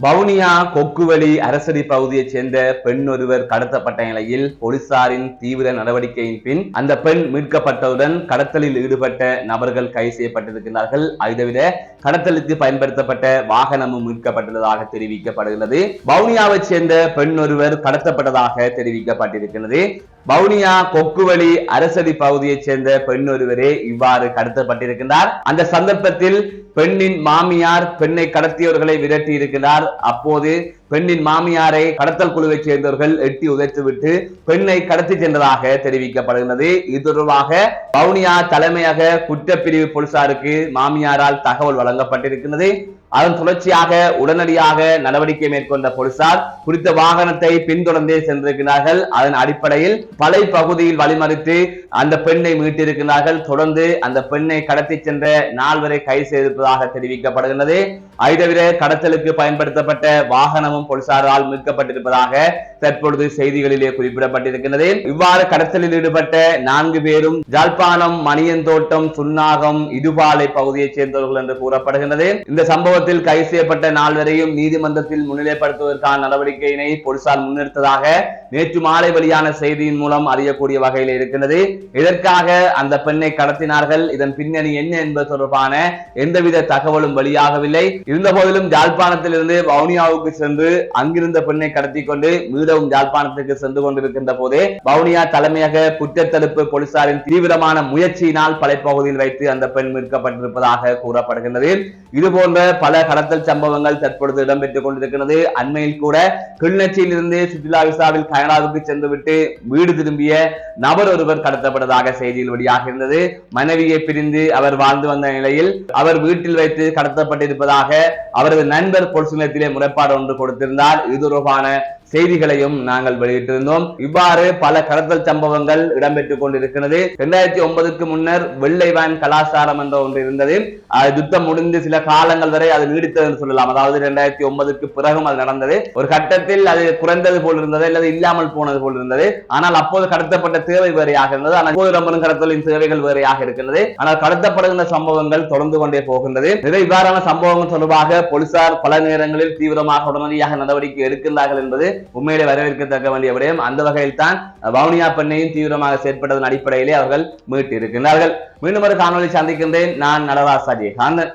வவுனியா கொக்குவெளி அரசடி பகுதியைச் சேர்ந்த பெண் ஒருவர் கடத்தப்பட்ட நிலையில் போலீசாரின் தீவிர நடவடிக்கையின் பின் அந்த பெண் மீட்கப்பட்டவுடன் கடத்தலில் ஈடுபட்ட நபர்கள் கைது செய்யப்பட்டிருக்கிறார்கள். அதைவிட கடத்தலுக்கு பயன்படுத்தப்பட்ட வாகனமும் மீட்கப்பட்டுள்ளதாக தெரிவிக்கப்படுகிறது. வவுனியாவைச் சேர்ந்த பெண் ஒருவர் கடத்தப்பட்டதாக தெரிவிக்கப்பட்டிருக்கிறது. வவுனியா கொக்குவழி அரசடி பகுதியைச் சேர்ந்த பெண் ஒருவரே இவ்வாறு கடத்தப்பட்டிருக்கிறார் அந்த சந்தர்ப்பத்தில் பெண்ணின் மாமியார் பெண்ணை கடத்தியவர்களை விரட்டி இருக்கிறார் அப்போது பெண்ணின் மாமியாரை கடத்தல் குழுவை சேர்ந்தவர்கள் எட்டி உதைத்துவிட்டு பெண்ணை கடத்தி சென்றதாக தெரிவிக்கப்படுகிறது இது தொடர்பாக வவுனியா தலைமையக குற்றப்பிரிவு போலீசாருக்கு மாமியாரால் தகவல் வழங்கப்பட்டிருக்கிறது அதன் தொடர்ச்சியாக உடனடியாக நடவடிக்கை மேற்கொண்ட போலீசார் குறித்த வாகனத்தை பின்தொடர்ந்தே சென்றிருக்கிறார்கள். அதன் அடிப்படையில் பலை பகுதியில் வழிமறித்து அந்த பெண்ணை மீட்டிருக்கிறார்கள். தொடர்ந்து அந்த பெண்ணை கடத்தி சென்ற நால்வரை கைது செய்திருப்பதாக தெரிவிக்கப்படுகிறது ஐதவிர கடத்தலுக்கு பயன்படுத்தப்பட்ட வாகனமும் போலீசாரால் மீட்கப்பட்டிருப்பதாக தற்பொழுது செய்திகளிலே குறிப்பிடப்பட்டிருக்கிறது இவ்வாறு கடத்தலில் ஈடுபட்ட நான்கு பேரும் ஜாழ்ப்பாணம் மணியந்தோட்டம் சுன்னாகம் இதுபாலை பகுதியைச் சேர்ந்தவர்கள் என்று கூறப்படுகின்றது. இந்த சம்பவத்தில் கைது செய்யப்பட்ட நால்வரையும் நீதிமன்றத்தில் முன்னிலைப்படுத்துவதற்கான நடவடிக்கையினை போலீசார் முன்னெடுத்ததாக நேற்று மாலை வெளியான செய்தியின் மூலம் அறியக்கூடிய வகையில் இருக்கிறது இதற்காக அந்த பெண்ணை கடத்தினார்கள். இதன் பின்னணி என்ன என்பது தொடர்பான எந்தவித தகவலும் வெளியாகவில்லை. இருந்த போதிலும் ஜாழ்ப்பாணத்திலிருந்து வவுனியாவுக்கு சென்று அங்கிருந்த பெண்ணை கடத்தி கொண்டு மீளவும் ஜாழ்ப்பாணத்துக்கு சென்று கொண்டிருக்கின்ற போதே வவுனியா தலைமையக குற்றத்தடுப்பு போலீசாரின் தீவிரமான முயற்சியினால் பலைப்பகுதியில் வைத்து அந்த பெண் மீட்கப்பட்டிருப்பதாக கூறப்படுகின்றது. இது போன்ற பல கடத்தல் சம்பவங்கள் தற்பொழுது இடம்பெற்றுக் கொண்டிருக்கிறது. அண்மையில் கூட கிளிநொச்சியில் இருந்து சுற்றுலா விசாவில் கனடாவுக்கு சென்றுவிட்டு வீடு திரும்பிய நபர் ஒருவர் கடத்தப்பட்டதாக செய்தியில் வெளியாக இருந்தது மனைவியை பிரிந்து அவர் வாழ்ந்து வந்த நிலையில் அவர் வீட்டில் வைத்து கடத்தப்பட்டிருப்பதாக அவரது நண்பர் பொலிஸ் நிலையத்திலே முறைப்பாடு ஒன்று கொடுத்திருந்தார். இது தொடர்பான செய்திகளையும் நாங்கள் வெளியிட்டிருந்தோம். இவ்வாறு பல கடத்தல் சம்பவங்கள் இடம்பெற்றுக் கொண்டிருக்கிறது. இரண்டாயிரத்தி ஒன்பதுக்கு முன்னர் வெள்ளை வேன் கலாச்சாரம் என்ற ஒன்று இருந்தது. அது யுத்தம் முடிந்து சில காலங்கள் வரை அது நீடித்தது என்று சொல்லலாம். அதாவது இரண்டாயிரத்தி ஒன்பதுக்கு பிறகும் அது நடந்தது. ஒரு கட்டத்தில் அது குறைந்தது போல் இருந்தது அல்லது இல்லாமல் போனது போல் இருந்தது. ஆனால் அப்போது கடத்தப்பட்ட தேவை வேறையாக இருந்தது. ஆனால் இப்போது இடம்பெறும் கடத்தலின் தேவைகள் வேறையாக இருக்கின்றது. ஆனால் கடத்தப்படுகின்ற சம்பவங்கள் தொடர்ந்து கொண்டே போகின்றது. நிறைய இவ்வாறான சம்பவங்கள் தொடர்பாக போலீசார் பல நேரங்களில் தீவிரமாக உடனடியாக நடவடிக்கை எடுக்கின்றார்கள் என்பது உண்மையிலே வரவேற்கத்தக்க வேண்டிய விடயம் அந்த வகையில் தான் வவுனியா பெண்ணையும் தீவிரமாக செயற்பட்டதன் அடிப்படையிலே அவர்கள் மீட்டிருக்கின்றார்கள். மீண்டும் ஒரு காணொலி சந்திக்கின்றேன். நான் நடராஜ் அஜயகாந்தன்